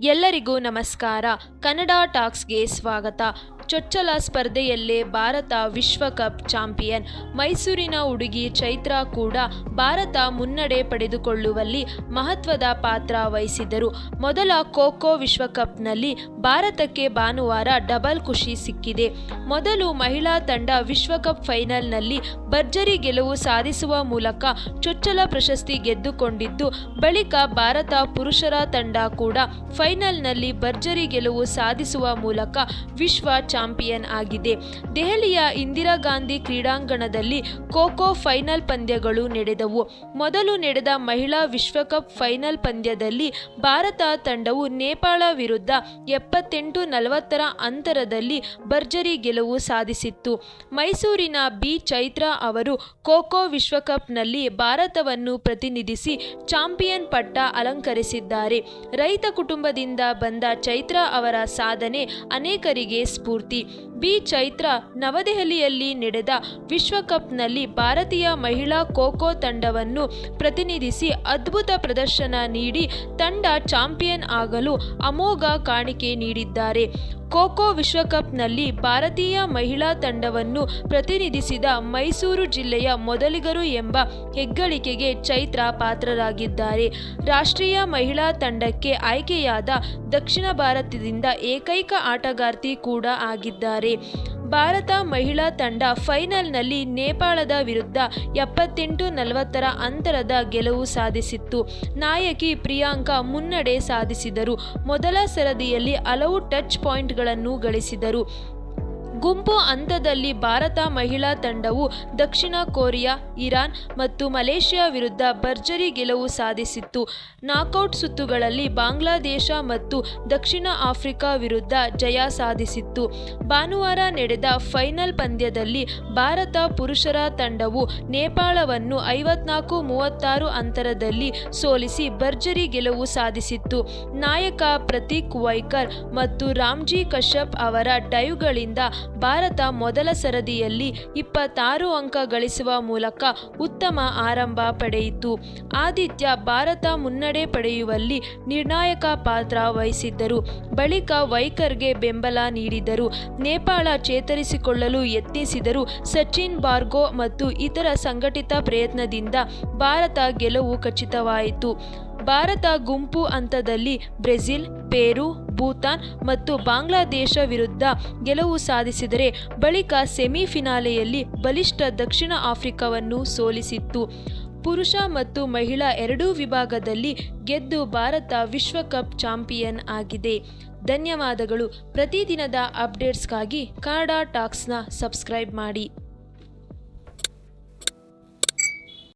ಎಲ್ಲರಿಗೂ ನಮಸ್ಕಾರ. ಕನ್ನಡ ಟಾಕ್ಸ್ಗೆ ಸ್ವಾಗತ. ಚೊಚ್ಚಲ ಸ್ಪರ್ಧೆಯಲ್ಲೇ ಭಾರತ ವಿಶ್ವಕಪ್ ಚಾಂಪಿಯನ್. ಮೈಸೂರಿನ ಹುಡುಗಿ ಚೈತ್ರಾ ಕೂಡ ಭಾರತ ಮುನ್ನಡೆ ಪಡೆದುಕೊಳ್ಳುವಲ್ಲಿ ಮಹತ್ವದ ಪಾತ್ರ ವಹಿಸಿದರು. ಮೊದಲ ಖೋಖೋ ವಿಶ್ವಕಪ್ನಲ್ಲಿ ಭಾರತಕ್ಕೆ ಭಾನುವಾರ ಡಬಲ್ ಖುಷಿ ಸಿಕ್ಕಿದೆ. ಮೊದಲು ಮಹಿಳಾ ತಂಡ ವಿಶ್ವಕಪ್ ಫೈನಲ್ನಲ್ಲಿ ಭರ್ಜರಿ ಗೆಲುವು ಸಾಧಿಸುವ ಮೂಲಕ ಚೊಚ್ಚಲ ಪ್ರಶಸ್ತಿ ಗೆದ್ದುಕೊಂಡಿದ್ದು, ಬಳಿಕ ಭಾರತ ಪುರುಷರ ತಂಡ ಕೂಡ ಫೈನಲ್ನಲ್ಲಿ ಭರ್ಜರಿ ಗೆಲುವು ಸಾಧಿಸುವ ಮೂಲಕ ವಿಶ್ವ ಚಾಂಪಿಯನ್ ಆಗಿದೆ. ದೆಹಲಿಯ ಇಂದಿರಾ ಗಾಂಧಿ ಕ್ರೀಡಾಂಗಣದಲ್ಲಿ ಖೋಖೋ ಫೈನಲ್ ಪಂದ್ಯಗಳು ನಡೆದವು. ಮೊದಲು ನಡೆದ ಮಹಿಳಾ ವಿಶ್ವಕಪ್ ಫೈನಲ್ ಪಂದ್ಯದಲ್ಲಿ ಭಾರತ ತಂಡವು ನೇಪಾಳ ವಿರುದ್ಧ ಎಪ್ಪತ್ತೆಂಟು ನಲವತ್ತರ ಅಂತರದಲ್ಲಿ ಭರ್ಜರಿ ಗೆಲುವು ಸಾಧಿಸಿತ್ತು. ಮೈಸೂರಿನ ಬಿ ಚೈತ್ರ ಅವರು ಖೋಖೋ ವಿಶ್ವಕಪ್ನಲ್ಲಿ ಭಾರತವನ್ನು ಪ್ರತಿನಿಧಿಸಿ ಚಾಂಪಿಯನ್ ಪಟ್ಟ ಅಲಂಕರಿಸಿದ್ದಾರೆ. ರೈತ ಕುಟುಂಬದಿಂದ ಬಂದ ಚೈತ್ರ ಅವರ ಸಾಧನೆ ಅನೇಕರಿಗೆ ಸ್ಫೂರ್ತಿ. ಬಿ ಚೈತ್ರ ನವದೆಹಲಿಯಲ್ಲಿ ನಡೆದ ವಿಶ್ವಕಪ್ನಲ್ಲಿ ಭಾರತೀಯ ಮಹಿಳಾ ಖೋಖೋ ತಂಡವನ್ನು ಪ್ರತಿನಿಧಿಸಿ ಅದ್ಭುತ ಪ್ರದರ್ಶನ ನೀಡಿ ತಂಡ ಚಾಂಪಿಯನ್ ಆಗಲು ಅಮೋಘ ಕಾಣಿಕೆ ನೀಡಿದ್ದಾರೆ. ಖೋಖೋ ವಿಶ್ವಕಪ್ನಲ್ಲಿ ಭಾರತೀಯ ಮಹಿಳಾ ತಂಡವನ್ನು ಪ್ರತಿನಿಧಿಸಿದ ಮೈಸೂರು ಜಿಲ್ಲೆಯ ಮೊದಲಿಗರು ಎಂಬ ಹೆಗ್ಗಳಿಕೆಗೆ ಚೈತ್ರ ಪಾತ್ರರಾಗಿದ್ದಾರೆ. ರಾಷ್ಟ್ರೀಯ ಮಹಿಳಾ ತಂಡಕ್ಕೆ ಆಯ್ಕೆಯಾದ ದಕ್ಷಿಣ ಭಾರತದಿಂದ ಏಕೈಕ ಆಟಗಾರ್ತಿ ಕೂಡ ಆಗಿದ್ದಾರೆ. ಭಾರತ ಮಹಿಳಾ ತಂಡ ಫೈನಲ್ನಲ್ಲಿ ನೇಪಾಳದ ವಿರುದ್ಧ ಎಪ್ಪತ್ತೆಂಟು ನಲವತ್ತರ ಅಂತರದ ಗೆಲುವು ಸಾಧಿಸಿತ್ತು. ನಾಯಕಿ ಪ್ರಿಯಾಂಕಾ ಮುನ್ನಡೆ ಸಾಧಿಸಿದರು. ಮೊದಲ ಸರದಿಯಲ್ಲಿ ಹಲವು ಟಚ್ ಪಾಯಿಂಟ್ಗಳನ್ನು ಗಳಿಸಿದರು. ಗುಂಪು ಹಂತದಲ್ಲಿ ಭಾರತ ಮಹಿಳಾ ತಂಡವು ದಕ್ಷಿಣ ಕೊರಿಯಾ, ಇರಾನ್ ಮತ್ತು ಮಲೇಷ್ಯಾ ವಿರುದ್ಧ ಭರ್ಜರಿ ಗೆಲುವು ಸಾಧಿಸಿತ್ತು. ನಾಕೌಟ್ ಸುತ್ತುಗಳಲ್ಲಿ ಬಾಂಗ್ಲಾದೇಶ ಮತ್ತು ದಕ್ಷಿಣ ಆಫ್ರಿಕಾ ವಿರುದ್ಧ ಜಯ ಸಾಧಿಸಿತ್ತು. ಭಾನುವಾರ ನಡೆದ ಫೈನಲ್ ಪಂದ್ಯದಲ್ಲಿ ಭಾರತ ಪುರುಷರ ತಂಡವು ನೇಪಾಳವನ್ನು ಐವತ್ನಾಲ್ಕು ಮೂವತ್ತಾರು ಅಂತರದಲ್ಲಿ ಸೋಲಿಸಿ ಭರ್ಜರಿ ಗೆಲುವು ಸಾಧಿಸಿತ್ತು. ನಾಯಕ ಪ್ರತೀಕ್ ವೈಕರ್ ಮತ್ತು ರಾಮ್ಜಿ ಕಶ್ಯಪ್ ಅವರ ಡೈವ್ಗಳಿಂದ ಭಾರತ ಮೊದಲ ಸರದಿಯಲ್ಲಿ ಇಪ್ಪತ್ತಾರು ಅಂಕ ಗಳಿಸುವ ಮೂಲಕ ಉತ್ತಮ ಆರಂಭ ಪಡೆಯಿತು. ಆದಿತ್ಯ ಭಾರತ ಮುನ್ನಡೆ ಪಡೆಯುವಲ್ಲಿ ನಿರ್ಣಾಯಕ ಪಾತ್ರ ವಹಿಸಿದ್ದರು. ಬಳಿಕ ವೈಕರ್ಗೆ ಬೆಂಬಲ ನೀಡಿದರು. ನೇಪಾಳ ಚೇತರಿಸಿಕೊಳ್ಳಲು ಯತ್ನಿಸಿದರು. ಸಚಿನ್ ಬಾರ್ಗೋ ಮತ್ತು ಇತರ ಸಂಘಟಿತ ಪ್ರಯತ್ನದಿಂದ ಭಾರತ ಗೆಲುವು ಖಚಿತವಾಯಿತು. ಭಾರತ ಗುಂಪು ಹಂತದಲ್ಲಿ ಬ್ರೆಜಿಲ್, ಪೇರು, ಭೂತಾನ್ ಮತ್ತು ಬಾಂಗ್ಲಾದೇಶ ವಿರುದ್ಧ ಗೆಲುವು ಸಾಧಿಸಿದರೆ ಬಳಿಕ ಸೆಮಿಫಿನಾಲೆಯಲ್ಲಿ ಬಲಿಷ್ಠ ದಕ್ಷಿಣ ಆಫ್ರಿಕಾವನ್ನು ಸೋಲಿಸಿತ್ತು. ಪುರುಷ ಮತ್ತು ಮಹಿಳಾ ಎರಡೂ ವಿಭಾಗದಲ್ಲಿ ಗೆದ್ದು ಭಾರತ ವಿಶ್ವಕಪ್ ಚಾಂಪಿಯನ್ ಆಗಿದೆ. ಧನ್ಯವಾದಗಳು. ಪ್ರತಿದಿನದ ಅಪ್ಡೇಟ್ಸ್ಗಾಗಿ ಕಾಡಾ ಟಾಕ್ಸ್ನ ಸಬ್ಸ್ಕ್ರೈಬ್ ಮಾಡಿ.